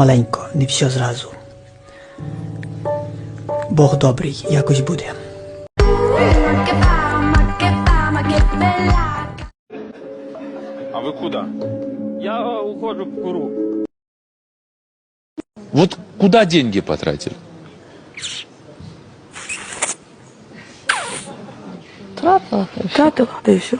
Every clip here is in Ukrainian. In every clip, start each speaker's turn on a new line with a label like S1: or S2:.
S1: помаленько, не все зразу. Бог добрий, якось буде.
S2: А вы куда? Я ухожу в Куру.
S3: Вот куда деньги потратили?
S4: Тратила, да и все.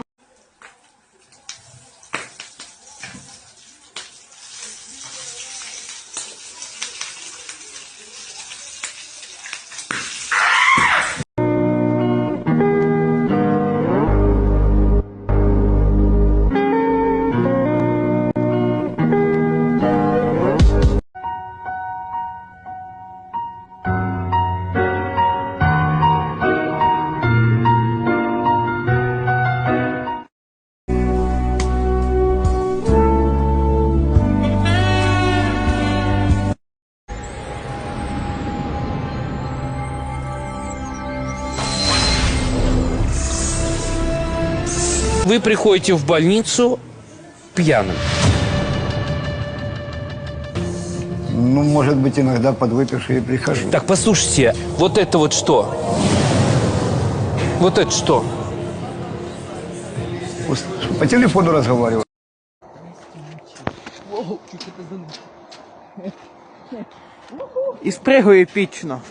S3: Вы приходите в больницу пьяным.
S5: Ну, может быть, иногда подвыпивший и прихожу.
S3: Так, послушайте, вот это вот что? Вот это что?
S5: Пусть- По телефону разговариваю.
S4: І спригує епічно.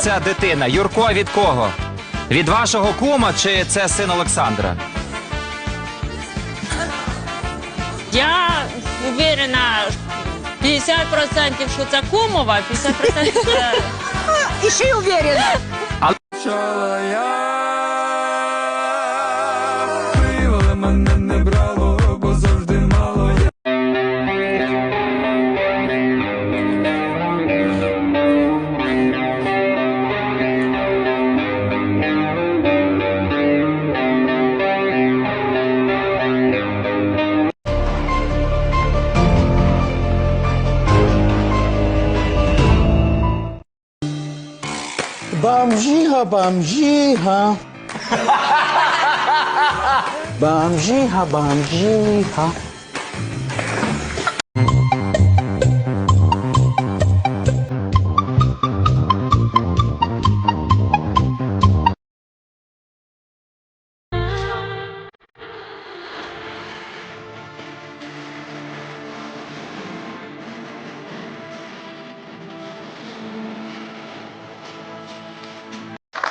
S6: Ця дитина. Юрко від кого? Від вашого кума чи це син Олександра?
S7: Я уверена 50% що це кумова, 50% це...
S4: І ще й уверена.
S8: Бомжига, bamjiha. bamjiha, bamjiha.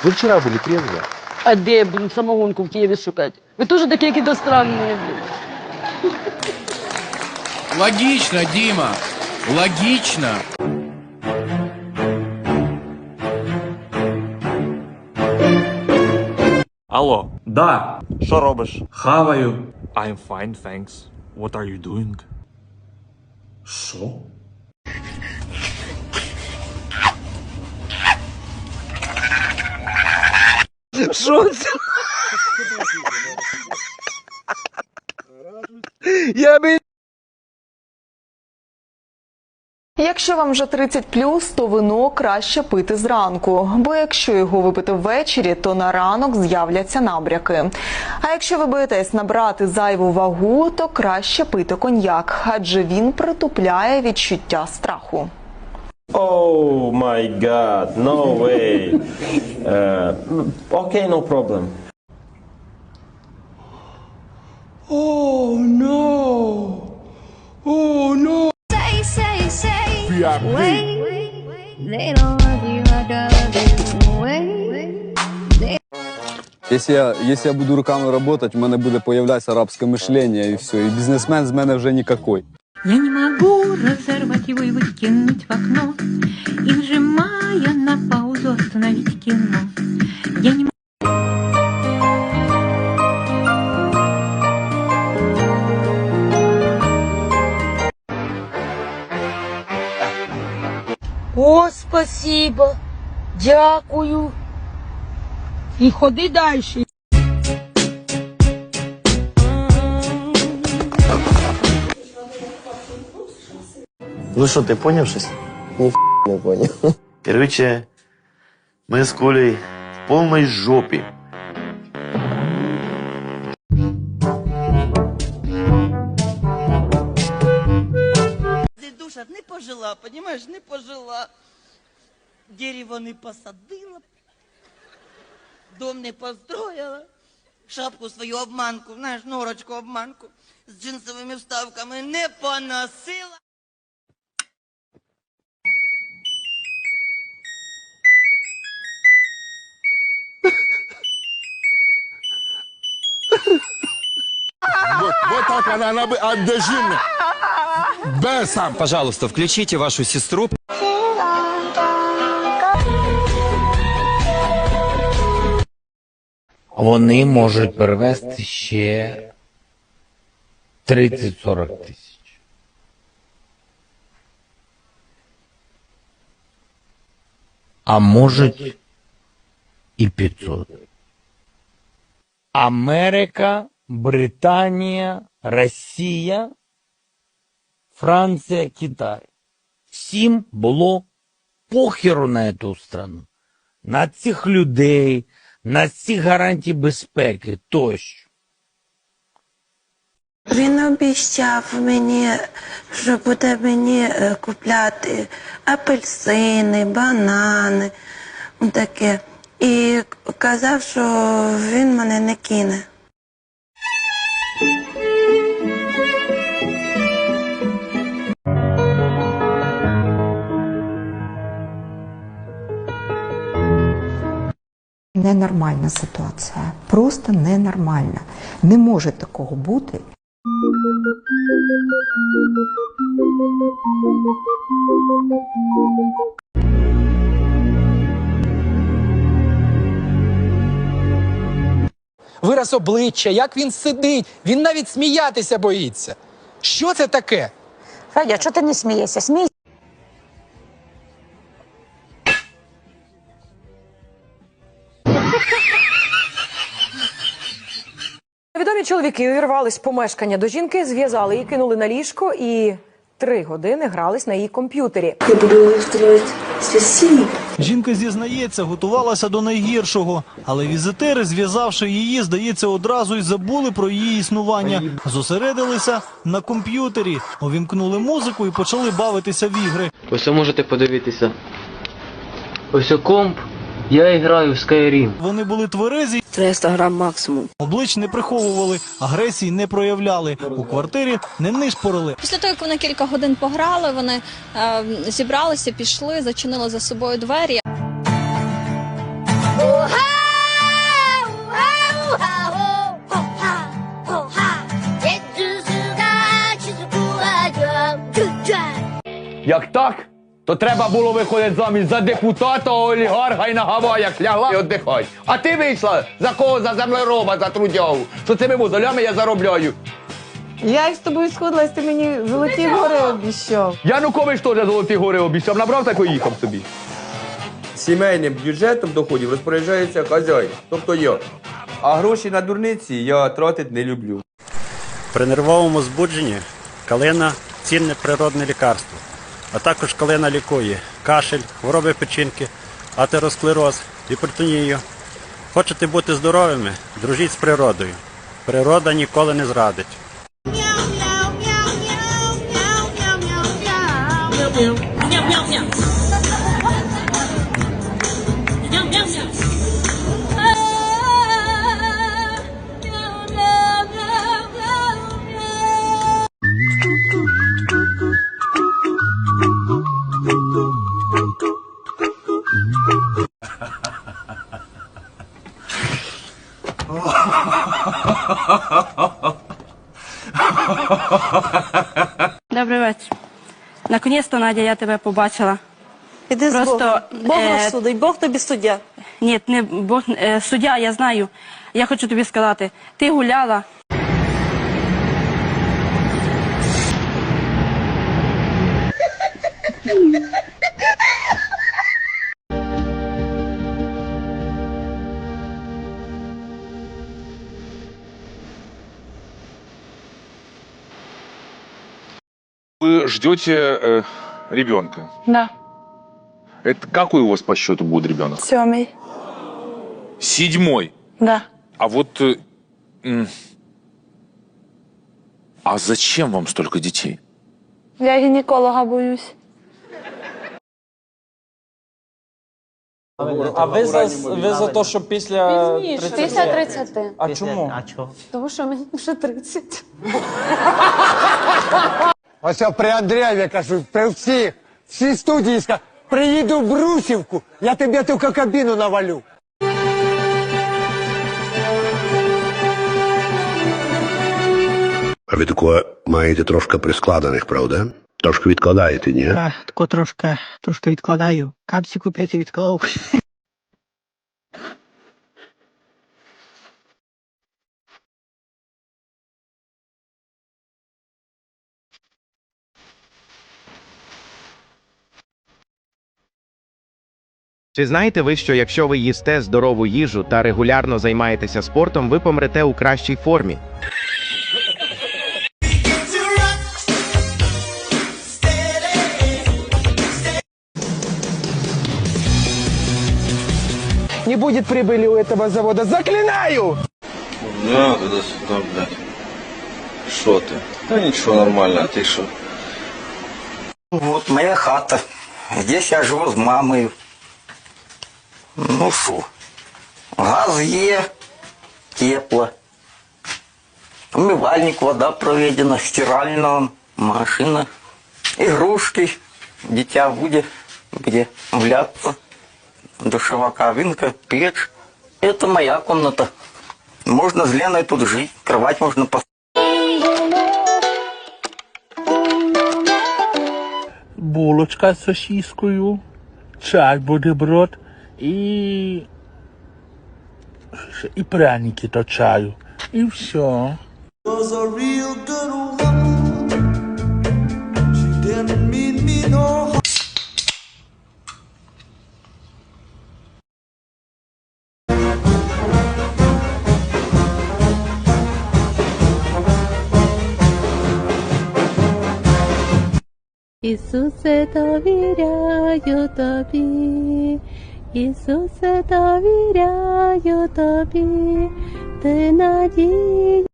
S3: Вы вчера были трезвые?
S4: А де, блін, самогонку в Києві шукати? Ви теж такі якісь странні, блін.
S9: Логично, Дима. Логично.
S2: Алло,
S10: Да,
S2: що робиш?
S10: хаваю.
S2: I'm fine, thanks. What are you doing?
S10: Що?
S4: Що це? Я би
S11: Якщо вам вже 30 то вино краще пити зранку, бо якщо його випити ввечері, то на ранок з'являться набряки. А якщо ви боїтесь набрати зайву вагу, то краще пити коньяк, адже він притупляє відчуття страху.
S12: Oh my god, no way. Uh, okay, no problem.
S7: Say, say, say, wait. They don't love you like I love you.
S10: Якщо я, якщо я буду руками працювати, в мене буде появлятися арабське мишлення і все. І бізнесмен з мене вже ніякий.
S7: Я не могу разорвать его и выкинуть в окно, И нажимая на паузу остановить кино. Я не О,
S13: спасибо, дякую. И ходи дальше.
S14: Ну что, ты понял щось? Ни не понял. Короче, мы с Колей в полной жопе.
S9: Душа не пожила, понимаешь, не пожила. Дерево не посадила, дом не построила, шапку свою обманку, знаєш, норочку обманку з джинсовими вставками не поносила.
S15: Вот, вот так она, она бы отдажим. Бесом.
S16: Пожалуйста, включите вашу сестру.
S17: Вони можуть перевести ще 30-40 тисяч. А можуть і 500. Америка, Британія, Росія, Франція, Китай. Всім було похеру на цю страну, на цих людей, на ці гарантії безпеки тощо.
S18: Він обіцяв мені, що буде мені е, купляти апельсини, банани, таке. І казав, що він мене не кине.
S19: Ненормальна ситуація, просто ненормальна. Не може такого бути.
S20: Вираз обличчя, як він сидить, він навіть сміятися боїться. Що це таке?
S21: Федя, чого ти не смієшся? Смій.
S22: Відомі чоловіки увірвались в помешкання до жінки, зв'язали її, кинули на ліжко і три години грались на її комп'ютері.
S18: Я буду устроїти свясіння.
S23: Жінка зізнається, готувалася до найгіршого, але візитери, зв'язавши її, здається, одразу й забули про її існування. Зосередилися на комп'ютері, увімкнули музику і почали бавитися в ігри.
S1: Ось можете подивитися. Ось комп, я граю в Skyrim.
S23: Вони були тверезі,
S13: 300 грам максимум.
S23: облич не приховували, агресії не проявляли. У квартирі не нишпорили.
S24: Після того, як вони кілька годин пограли, вони е, зібралися, пішли, зачинили за собою двері.
S6: Як так, то треба було виходити заміж за депутата, олігарха і на Гаваях лягла і віддихати. А ти вийшла за кого? За землероба, за трудягу. Що цими мозолями я заробляю.
S25: Я як з тобою сходилась, ти мені золоті гори обіщав.
S6: Янукович теж золоті гори обіцяв, набрав так і їхав собі.
S26: Сімейним бюджетом доходів розпоряджається хазяїн, тобто я. А гроші на дурниці я тратити не люблю.
S27: При нервовому збудженні калина цінне природне лікарство, а також калина лікує кашель, хвороби печінки, атеросклероз, гіпертонію. Хочете бути здоровими? Дружіть з природою. Природа ніколи не зрадить.
S28: Добрий вечір. Наконець-то, Надя, я тебе побачила.
S25: Іди з Богом. Бог
S28: е,
S25: судить, Бог тобі суддя.
S28: Ні, не Бог, е, суддя, я знаю. Я хочу тобі сказати, ти гуляла.
S29: Вы ждете э, ребенка.
S28: Да.
S29: Это какой у вас по счету будет ребенок?
S28: Сьомий.
S29: Седьмой.
S28: Да.
S29: А вот... э, м, а зачем вам столько детей?
S28: Я гінеколога боюсь.
S30: А ви за, ви за те, що після
S7: Пізніше.
S30: 30?
S7: Після 30.
S30: А чому?
S7: Тому що мені вже 30.
S5: Ось я при Андрієві кажу, при всіх, всі студії скажу, приїду в Брусівку, я тобі тільки кабіну навалю.
S31: А ви тако маєте трошки прискладених, правда? Трошки відкладаєте, ні?
S32: Так, тако трошки, трошки відкладаю. Капці купити відклав.
S33: Чи знаєте ви, що якщо ви їсте здорову їжу та регулярно займаєтеся спортом, ви помрете у кращій формі?
S5: Не будет прибыли у этого завода, заклинаю!
S34: Да, туда-сюда, блядь. Що ти? Та нічого нормально, а ти що?
S35: Вот моя хата. Здесь я живу з мамою. Ну що, газ є, тепло. Умивальник, вода проведена, стиральна машина, игрушки. Дитя буде, где гуляться. Душевая кабинка, печь. Это моя комната. Можно с Леной тут жить. Кровать можно поставить.
S17: Булочка з сосіскою, чай бутерброд і. і пряники до чаю. І все.
S36: was a real good woman. She didn't mean me no harm.
S7: Ісусе, довіряю тобі, Ісусе, довіряю тобі, ти надій.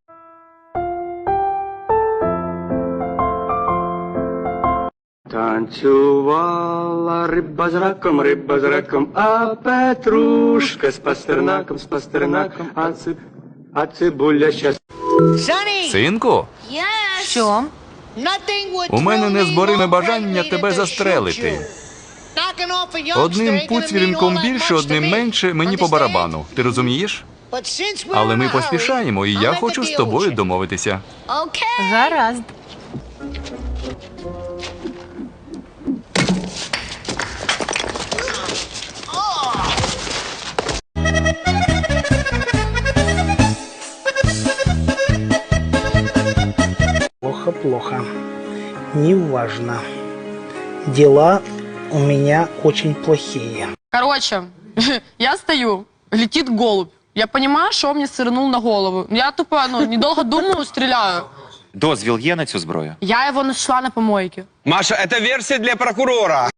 S37: Танцювала риба з раком, риба з раком, а петрушка з пастернаком, з пастернаком, а, циб... а цибуля щас.
S16: Синку,
S7: Що?
S16: у мене незбориме бажання тебе застрелити. Одним пуцвіринком більше, одним менше, мені по барабану. Ти розумієш? Але ми поспішаємо, і я хочу з тобою домовитися.
S7: Гаразд.
S32: Плохо-плохо. Неважно. Дела у меня очень плохие.
S28: Короче, я стою, летит голубь. Я понимаю, что он мне сырнул на голову. Я тупо, ну, недолго думаю, стреляю.
S16: Дозвіл є на цю зброю?
S28: Я его нашла на помойке.
S6: Маша, это версия для прокурора.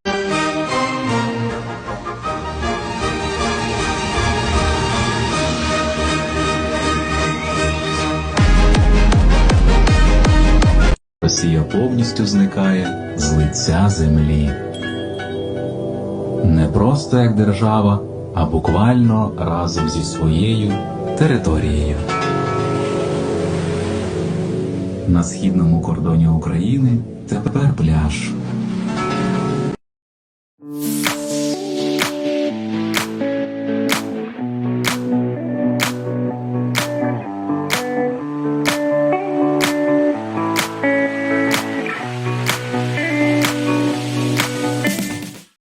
S38: Росія повністю зникає з лиця землі. Не просто як держава, а буквально разом зі своєю територією. На східному кордоні України тепер пляж.